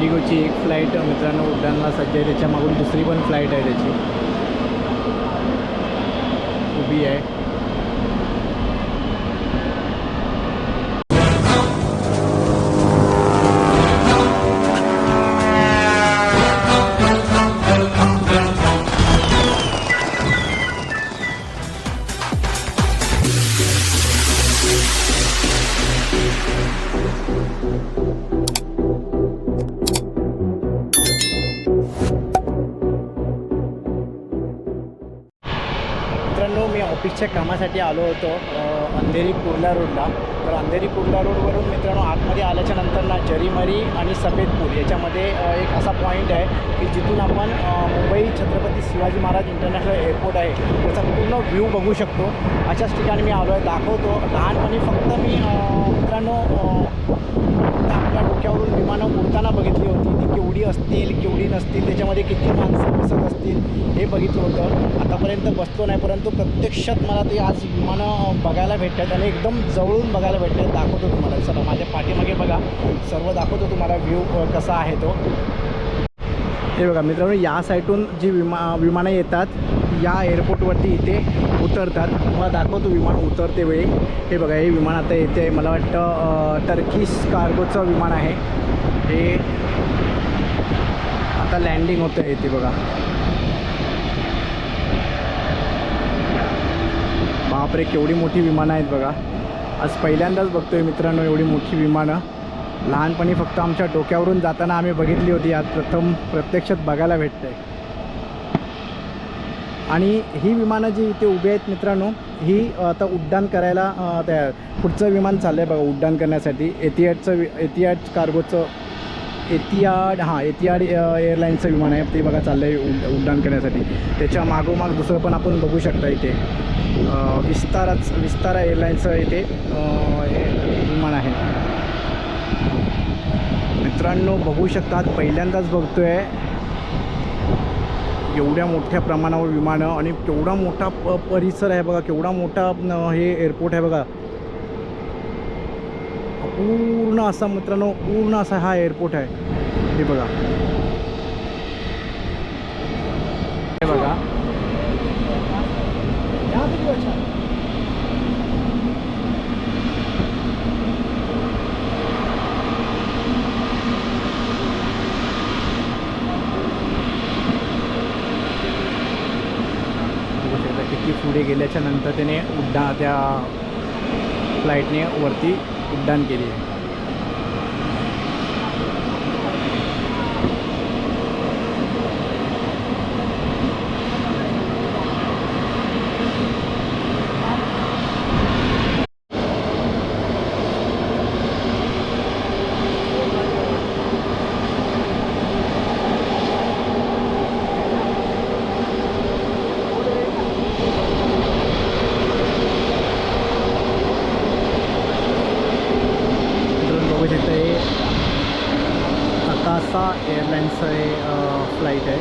इंडिगोची एक फ्लाईट मित्रांनो उड्डाणला सज्ज आहे. त्याच्यामागून दुसरी पण फ्लाईट आहे त्याची. उभी आहे. मी कामासाठी आलो होतो अंधेरी कुर्ला रोडला. तर अंधेरी कुर्ला रोडवरून मित्रांनो आतमध्ये आल्याच्यानंतर ना जरीमरी आणि सफेदपूर याच्यामध्ये एक असा पॉईंट आहे की जिथून आपण मुंबई छत्रपती शिवाजी महाराज इंटरनॅशनल एअरपोर्ट आहे त्याचा पूर्ण व्ह्यू बघू शकतो. अशाच ठिकाणी मी आलो आहे दाखवतो. लहानपणी फक्त मी मित्रांनो आपल्या डोक्यावरून विमानं उडताना बघितली होती. ती केवढी असतील केवढी नसतील त्याच्यामध्ये किती माणसं बसत असतील हे बघितलं होतं. आतापर्यंत बसलो नाही परंतु प्रत्यक्षात मला ते आज विमानं बघायला भेटतात आणि एकदम जवळून बघायला भेटतात. दाखवतो तुम्हाला चला माझ्या पाठीमागे बघा. सर्व दाखवतो तुम्हाला व्ह्यू कसा आहे तो. हे बघा मित्रांनो या साईडून जी विमा विमानं येतात या एअरपोर्टवरती इथे उतरतात. तुम्हाला दाखवतो विमान उतरते वेळी. हे बघा हे विमान आता येते मला वाटतं टर्किश कार्गोचं विमान आहे. हे आता लँडिंग होतं येते बघा. बापरे केवढी मोठी विमानं आहेत बघा. आज पहिल्यांदाच बघतोय मित्रांनो एवढी मोठी विमानं. लहानपणी फक्त आमच्या डोक्यावरून जाताना आम्ही बघितली होती. आज प्रथम प्रत्यक्षात बघायला भेटते आणि ही विमानं जी इथे उभी आहेत मित्रांनो ही आता उड्डाण करायला तयार. त्या पुढचं विमान चाललं आहे बघा उड्डाण करण्यासाठी. एतियाडचं वि एतियाड कार्गोचं एतियाड हां एतियाड एअरलाईनचं विमान आहे. ते बघा चाललं आहे उड्डाण करण्यासाठी. त्याच्या मागोमाग दुसरं पण आपण बघू शकता इथे. विस्ताराच विस्तारा एअरलाईनचं इथे विमान आहे. मित्रांनो बघू शकतात पहिल्यांदाच बघतोय. एवढ्या मोठ्या प्रमाणावर विमानं आणि केवढा मोठा प परिसर आहे बघा. केवढा मोठा हे एअरपोर्ट आहे बघा. पूर्ण असा मित्रांनो पूर्ण असा हा एअरपोर्ट आहे. हे बघा. हे बघा. किती पुढे गेल्याच्यानंतर त्याने उड्डा त्या फ्लाईटने वरती उड्डाण केली आहे मित्रांनो बघू शकता हे अकासा एअरलाईन्सचं हे फ्लाईट आहे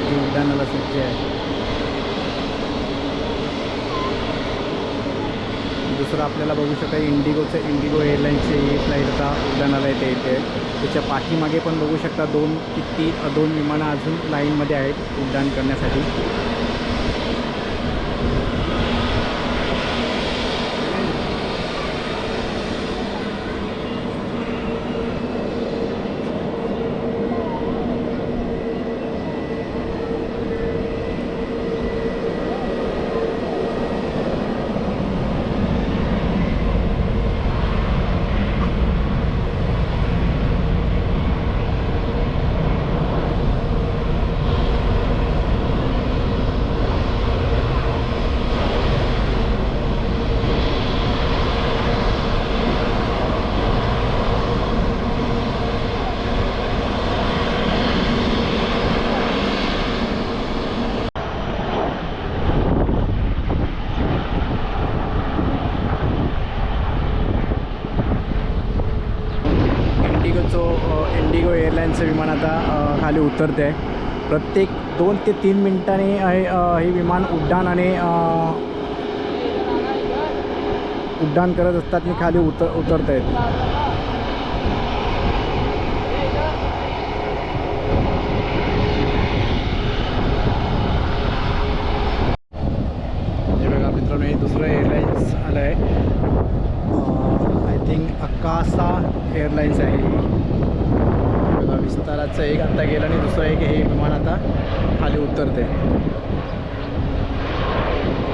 जी उड्डाणाला सज्ज आहे दुसरं आपल्याला बघू शकता इंडिगोचं इंडिगो एअरलाईन्सचे ही फ्लाईट आता उड्डाणाला येते इथे त्याच्या पाठीमागे पण बघू शकता दोन किती दोन विमानं अजून लाईनमध्ये आहेत उड्डाण करण्यासाठी इंडिगोचो अ, इंडिगो एअरलाईनचं विमान आता खाली उतरते आहे प्रत्येक दोन ते तीन मिनिटांनी हे विमान उड्डाण आणि उड्डाण करत असतात आणि खाली उतर उतरत आहेत एअरलाईन्स आहे ही. बघा विस्ताराचं एक आता गेलं आणि दुसरं एक हे विमान आता खाली उतरते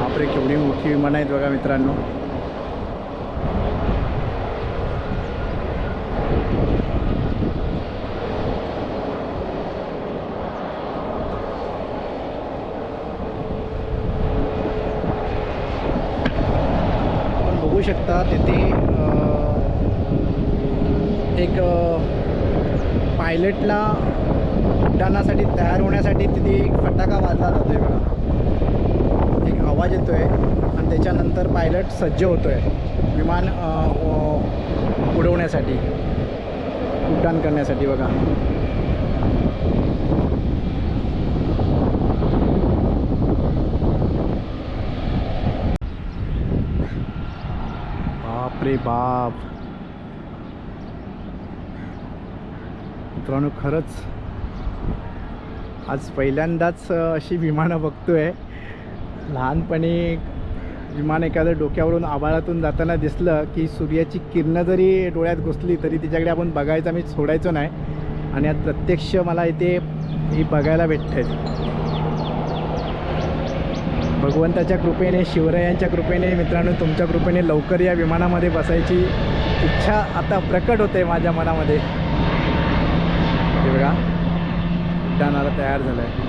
आपले केवढी मोठी विमानं आहेत बघा मित्रांनो. आपण बघू शकता तिथे एक पायलटला उड्डाणासाठी तयार होण्यासाठी तिथे एक फटाका वाजला आहे बघा. एक आवाज येतो आहे आणि त्याच्यानंतर पायलट सज्ज होतो आहे विमान उडवण्यासाठी उड्डाण करण्यासाठी बघा. बाप रे बाप. मित्रांनो खरंच आज पहिल्यांदाच अशी विमानं बघतोय. लहानपणी विमान एखादं डोक्यावरून आभाळातून जाताना दिसलं की सूर्याची किरणं जरी डोळ्यात घुसली तरी तिच्याकडे आपण बघायचं मी सोडायचो नाही. आणि आज प्रत्यक्ष मला इथे ही बघायला भेटते भगवंताच्या कृपेने शिवरायांच्या कृपेने मित्रांनो तुमच्या कृपेने लवकर या विमानामध्ये बसायची इच्छा आता प्रकट होते माझ्या मनामध्ये हे बघा उड्डाणाला तयार झालं आहे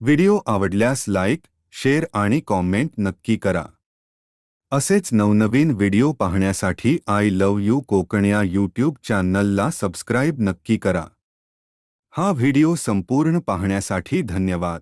व्हिडिओ आवडल्यास लाईक शेअर आणि कॉमेंट नक्की करा. असेच नवनवीन व्हिडिओ पाहण्यासाठी आय लव यू कोकण या यूट्यूब चॅनलला सबस्क्राईब नक्की करा. हा व्हिडिओ संपूर्ण पाहण्यासाठी धन्यवाद.